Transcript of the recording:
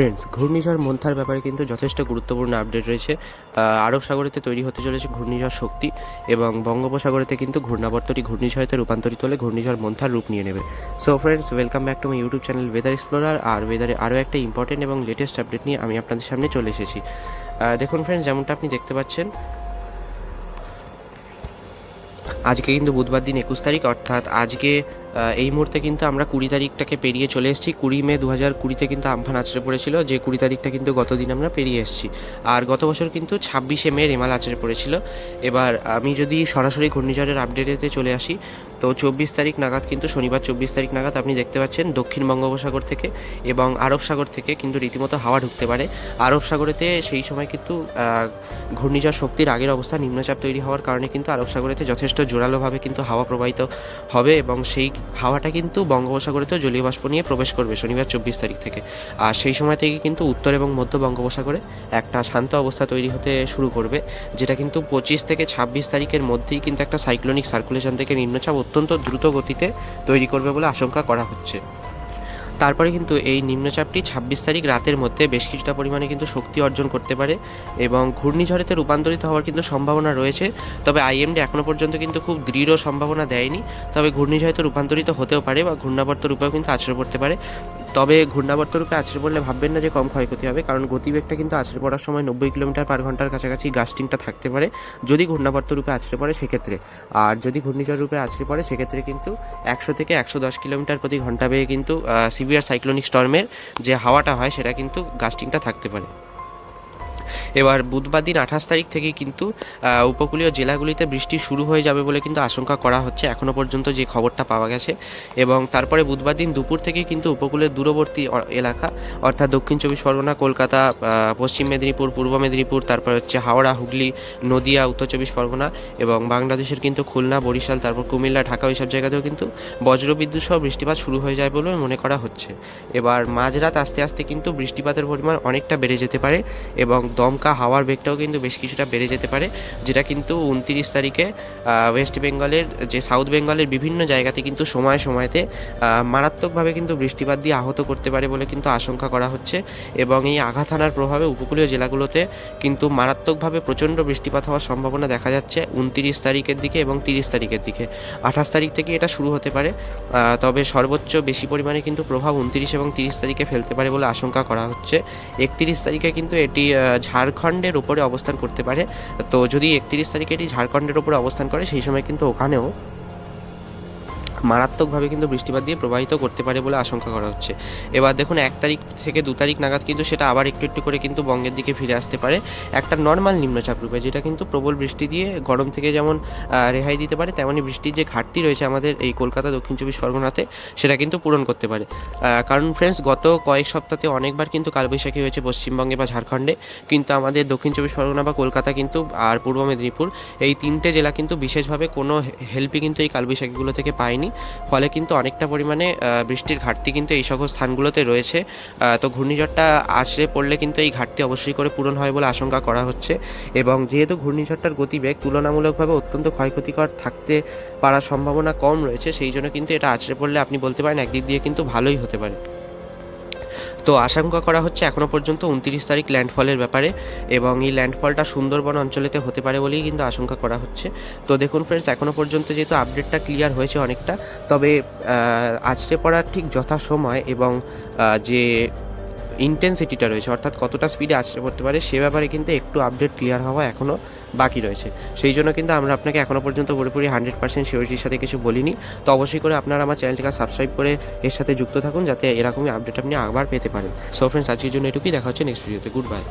Friends ঘূর্ণিঝড় মন্থার ব্যাপারে কিন্তু যথেষ্ট গুরুত্বপূর্ণ আপডেট রয়েছে। আরব সাগরেতে তৈরি হতে চলেছে ঘূর্ণিঝড় শক্তি এবং বঙ্গোপসাগরেতে কিন্তু ঘূর্ণাবর্তটি ঘূর্ণিঝড়তে রূপান্তরিত হলে ঘূর্ণিঝড় মন্থার রূপ নিয়ে নেবে। So friends welcome back to my YouTube channel weather explorer আর ওয়েদারে আরও একটা ইম্পর্টেন্ট এবং লেটেস্ট আপডেট নিয়ে আমি আপনাদের সামনে চলে এসেছি। দেখুন ফ্রেন্ডস যেমনটা আপনি দেখতে পাচ্ছেন, আজকে কিন্তু বুধবার দিন একুশ তারিখ, অর্থাৎ আজকে এই মুহূর্তে কিন্তু আমরা কুড়ি তারিখটাকে পেরিয়ে চলে এসেছি। কুড়ি মে দু হাজার কুড়িতে কিন্তু আমফান আছড়ে পড়েছিল, যে কুড়ি তারিখটা কিন্তু গত দিন আমরা পেরিয়ে এসেছি। আর গত বছর কিন্তু ছাব্বিশে মে রেমাল আছড়ে পড়েছিল। এবার আমি যদি সরাসরি ঘূর্ণিঝড়ের আপডেটেতে চলে আসি, তো চব্বিশ তারিখ নাগাদ কিন্তু, শনিবার চব্বিশ তারিখ নাগাদ আপনি দেখতে পাচ্ছেন দক্ষিণ বঙ্গোপসাগর থেকে এবং আরব সাগর থেকে কিন্তু রীতিমতো হাওয়া ঢুকতে পারে। আরব সাগরেতে সেই সময় কিন্তু ঘূর্ণিঝড় শক্তির আগের অবস্থা নিম্নচাপ তৈরি হওয়ার কারণে কিন্তু আরব সাগরেতে যথেষ্ট জোরালোভাবে কিন্তু হাওয়া প্রবাহিত হবে এবং সেই হাওয়াটা কিন্তু বঙ্গোপসাগরেতেও জলীয় বাষ্প নিয়ে প্রবেশ করবে শনিবার চব্বিশ তারিখ থেকে। আর সেই সময় থেকে কিন্তু উত্তর এবং মধ্য বঙ্গোপসাগরে একটা শান্ত অবস্থা তৈরি হতে শুরু করবে, যেটা কিন্তু পঁচিশ থেকে ছাব্বিশ তারিখের মধ্যেই কিন্তু একটা সাইক্লোনিক সার্কুলেশন থেকে নিম্নচাপ অত্যন্ত দ্রুত গতিতে তৈরি করবে বলে আশঙ্কা করা হচ্ছে। তারপরে কিন্তু এই নিম্নচাপটি ছাব্বিশ তারিখ রাতের মধ্যে বেশ কিছুটা পরিমাণে কিন্তু শক্তি অর্জন করতে পারে এবং ঘূর্ণিঝড়েতে রূপান্তরিত হওয়ার কিন্তু সম্ভাবনা রয়েছে। তবে আইএমডি এখনও পর্যন্ত কিন্তু খুব দৃঢ় সম্ভাবনা দেয়নি। তবে ঘূর্ণিঝড়েতে রূপান্তরিত হতেও পারে বা ঘূর্ণাবর্ত রূপেও কিন্তু আছড়ে করতে পারে। তবে ঘূর্ণাবর্তরূপে আছড়ে পড়লে ভাববেন না যে কম ক্ষয়ক্ষতি হবে, কারণ গতিবেগটা কিন্তু আছড়ে পড়ার সময় নব্বই কিলোমিটার পার ঘণ্টার কাছাকাছি গাস্টিংটা থাকতে পারে, যদি ঘূর্ণাবর্ত রূপে আছড়ে পড়ে সেক্ষেত্রে। আর যদি ঘূর্ণিঝড় রূপে আছড়ে পড়ে সেক্ষেত্রে কিন্তু একশো থেকে একশো দশ কিলোমিটার প্রতি ঘণ্টা বেয়ে কিন্তু সিভিয়ার সাইক্লোনিক স্টর্মের যে হাওয়াটা হয় সেটা কিন্তু গাস্টিংটা থাকতে পারে। এবার বুধবার দিন আঠাশ তারিখ থেকে কিন্তু উপকূলীয় জেলাগুলিতে বৃষ্টি শুরু হয়ে যাবে বলে কিন্তু আশঙ্কা করা হচ্ছে এখনও পর্যন্ত যে খবরটা পাওয়া গেছে। এবং তারপরে বুধবার দিন দুপুর থেকে কিন্তু উপকূলের দূরবর্তী এলাকা, অর্থাৎ দক্ষিণ চব্বিশ পরগনা, কলকাতা পশ্চিম মেদিনীপুর, পূর্ব মেদিনীপুর, তারপর হচ্ছে হাওড়া, হুগলি, নদিয়া, উত্তর চব্বিশ পরগনা এবং বাংলাদেশের কিন্তু খুলনা, বরিশাল, তারপর কুমিল্লা, ঢাকা ওইসব জায়গাতেও কিন্তু বজ্রবিদ্যুৎ সহ বৃষ্টিপাত শুরু হয়ে যায় বলে মনে করা হচ্ছে। এবার মাঝরাত আস্তে আস্তে কিন্তু বৃষ্টিপাতের পরিমাণ অনেকটা বেড়ে যেতে পারে এবং দমকা হাওয়ার বেগটাও কিন্তু বেশ কিছুটা বেড়ে যেতে পারে যেটা কিন্তু উনতিরিশ তারিখে ওয়েস্ট বেঙ্গলের যে সাউথ বেঙ্গলের বিভিন্ন জায়গাতে কিন্তু সময় সময়তে মারাত্মকভাবে কিন্তু বৃষ্টিপাত দিয়ে আহত করতে পারে বলে কিন্তু আশঙ্কা করা হচ্ছে এবং এই আঘাত হানার প্রভাবে উপকূলীয় জেলাগুলোতে কিন্তু মারাত্মকভাবে প্রচণ্ড বৃষ্টিপাত হওয়ার সম্ভাবনা দেখা যাচ্ছে উনতিরিশ তারিখের দিকে এবং তিরিশ তারিখের দিকে। আঠাশ তারিখ থেকে এটা শুরু হতে পারে তবে সর্বোচ্চ বেশি পরিমাণে কিন্তু প্রভাব উনতিরিশ এবং তিরিশ তারিখে ফেলতে পারে বলে আশঙ্কা করা হচ্ছে। একত্রিশ তারিখে কিন্তু এটি আহ, ঝাড়খণ্ডের উপরে অবস্থান করতে পারে। তো যদি একত্রিশ তারিখে এটি ঝাড়খণ্ডের উপরে অবস্থান করে, সেই সময় কিন্তু ওখানেও মারাত্মকভাবে কিন্তু বৃষ্টিপাত দিয়ে প্রবাহিত করতে পারে বলে আশঙ্কা করা হচ্ছে। এবার দেখুন, এক তারিখ থেকে দু তারিখ নাগাদ কিন্তু সেটা আবার একটু একটু করে কিন্তু বঙ্গের দিকে ফিরে আসতে পারে। একটা নর্মাল নিম্নচাপ রূপে, যেটা কিন্তু প্রবল বৃষ্টি দিয়ে গরম থেকে যেমন রেহাই দিতে পারে, তেমনই বৃষ্টির যে ঘাটতি রয়েছে আমাদের এই কলকাতা, দক্ষিণ চব্বিশ পরগনাতে, সেটা কিন্তু পূরণ করতে পারে। কারণ ফ্রেন্ডস গত কয়েক সপ্তাহে অনেকবার কিন্তু কালবৈশাখী হয়েছে পশ্চিমবঙ্গে বা ঝাড়খণ্ডে। কিন্তু আমাদের দক্ষিণ চব্বিশ পরগনা বা কলকাতা কিন্তু, আর পূর্ব মেদিনীপুর, এই তিনটে জেলা কিন্তু বিশেষভাবে কোনো হেল্পই কিন্তু এই কালবৈশাখীগুলো থেকে পায়নি। ফলে কিন্তু অনেকটা পরিমাণে বৃষ্টির ঘাটতি কিন্তু এই সকল স্থানগুলোতে রয়েছে। তো ঘূর্ণিঝড়টা আসলে পড়লে কিন্তু এই ঘাটতি অবশ্যই করে পূরণ হয় বলে আশঙ্কা করা হচ্ছে। এবং যেহেতু ঘূর্ণিঝড়টার গতিবেগ তুলনামূলকভাবে অত্যন্ত ক্ষয়ক্ষতিকর থাকতে পারার সম্ভাবনা কম রয়েছে, সেই জন্য কিন্তু এটা আছড়ে পড়লে আপনি বলতে পারেন একদিক দিয়ে কিন্তু ভালোই হতে পারে। তো আশঙ্কা করা হচ্ছে এখনও পর্যন্ত উনত্রিশ তারিখ ল্যান্ডফলের ব্যাপারে এবং এই ল্যান্ডফলটা সুন্দরবন অঞ্চলেতে হতে পারে বলেই কিন্তু আশঙ্কা করা হচ্ছে। তো দেখুন ফ্রেন্ডস এখনও পর্যন্ত যেহেতু আপডেটটা ক্লিয়ার হয়েছে অনেকটা, তবে আছড়ে পড়ার ঠিক যথাসময় এবং যে ইন্টেন্সিটিটা রয়েছে, অর্থাৎ কতটা স্পিডে আছড়ে পড়তে পারে সে ব্যাপারে কিন্তু একটু আপডেট ক্লিয়ার হওয়া এখনও বাকি রয়েছে। সেই জন্য কিন্তু আমরা আপনাকে এখনও পর্যন্ত পুরোপুরি হান্ড্রেড পার্সেন্ট সিওরিটির সাথে কিছু বলিনি। তো অবশ্যই করে আপনারা আমার চ্যানেলটিকে সাবস্ক্রাইব করে এর সাথে যুক্ত থাকুন, যাতে এরকমই আপডেট আপনি আবার পেতে পারেন। সো ফ্রেন্ডস আজকের জন্য এটুকুই। দেখা হচ্ছে নেক্সট ভিডিওতে গুড বাই